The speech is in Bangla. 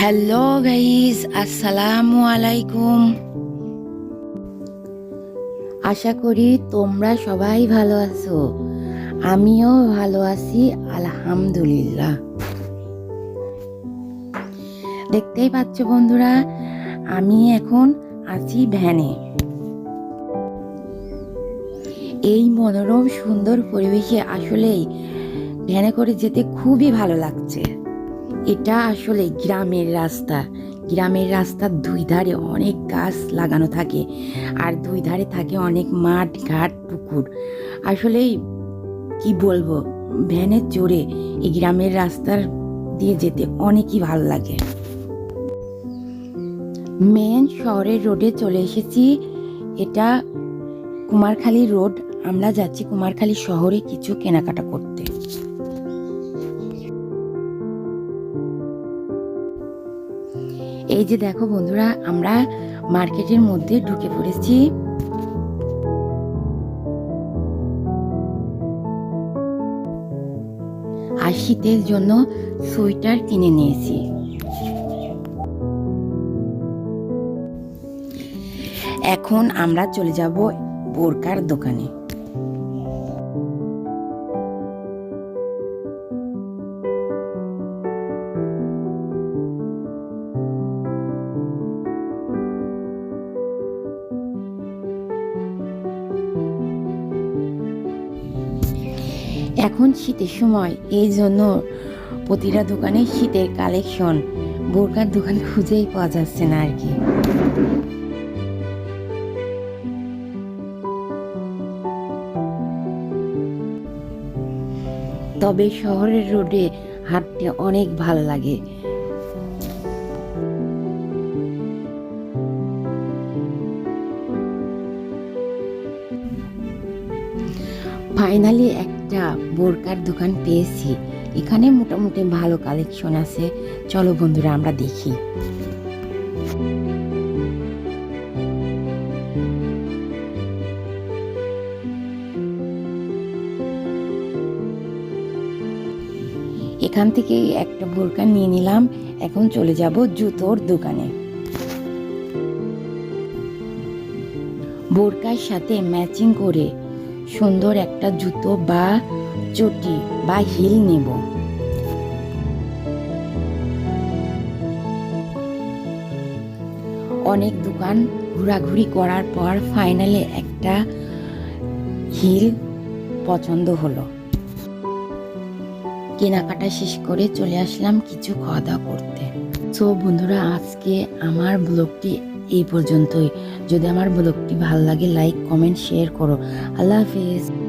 হ্যালো গাইজ আসসালামু আলাইকুম আশা করি তোমরা সবাই ভালো আছো। আমিও ভালো আছি, আলহামদুলিল্লাহ। দেখতেই পাচ্ছ বন্ধুরা, আমি এখন আছি ভ্যানে। এই মনোরম, সুন্দর পরিবেশে আসলেই ভ্যানে করে যেতে খুবই ভালো লাগছে। এটা আসলে গ্রামের রাস্তা। গ্রামের রাস্তার দুই ধারে অনেক গাছ লাগানো থাকে আর দুই ধারে থাকে অনেক মাঠ, ঘাট, পুকুর। আসলেই কি বলব ভ্যানে চড়ে এই গ্রামের রাস্তার দিয়ে যেতে অনেকই ভালো লাগে। মেন শহরের রোডে চলে এসেছি। এটা কুমারখালী রোড। আমরা যাচ্ছি কুমারখালী শহরে কিছু কেনাকাটা করতে। এই যে দেখো বন্ধুরা, আমরা মার্কেটের মধ্যে ঢুকে পড়েছি। আর শীতের জন্য সোয়েটার কিনে নিয়েছি। এখন আমরা চলে যাব বোরকার দোকানে। এখন শীতের সময়, এই জন্য প্রতিটা দোকানে শীতের কালেকশন বোরকার দোকান খুঁজেই পাওয়া যাচ্ছে না আর কি। তবে শহরের রোডে হাঁটতে অনেক ভালো লাগে। ফাইনালি একটা বোরকার দোকান পেয়েছি। এখানে মোটামুটি ভালো কালেকশন আছে। চলো বন্ধুরা, আমরা দেখি। এখান থেকে একটা বোরকা নিয়ে নিলাম। এখন চলে যাব জুতোর দোকানে। বোরকার সাথে ম্যাচিং করে সুন্দর একটা জুতো বা চটি বা হিল নেব। অনেক দোকান ঘোরাঘুরি করার পর ফাইনালে একটা হিল পছন্দ হলো। কেনাকাটা শেষ করে চলে আসলাম কিছু খাওয়া দাওয়া করতে। সো বন্ধুরা, আজকে আমার ব্লগটি এই পর্যন্তই। যদি আমার ব্লগটি ভালো লাগে লাইক কমেন্ট শেয়ার করো। আল্লাহ হাফিজ।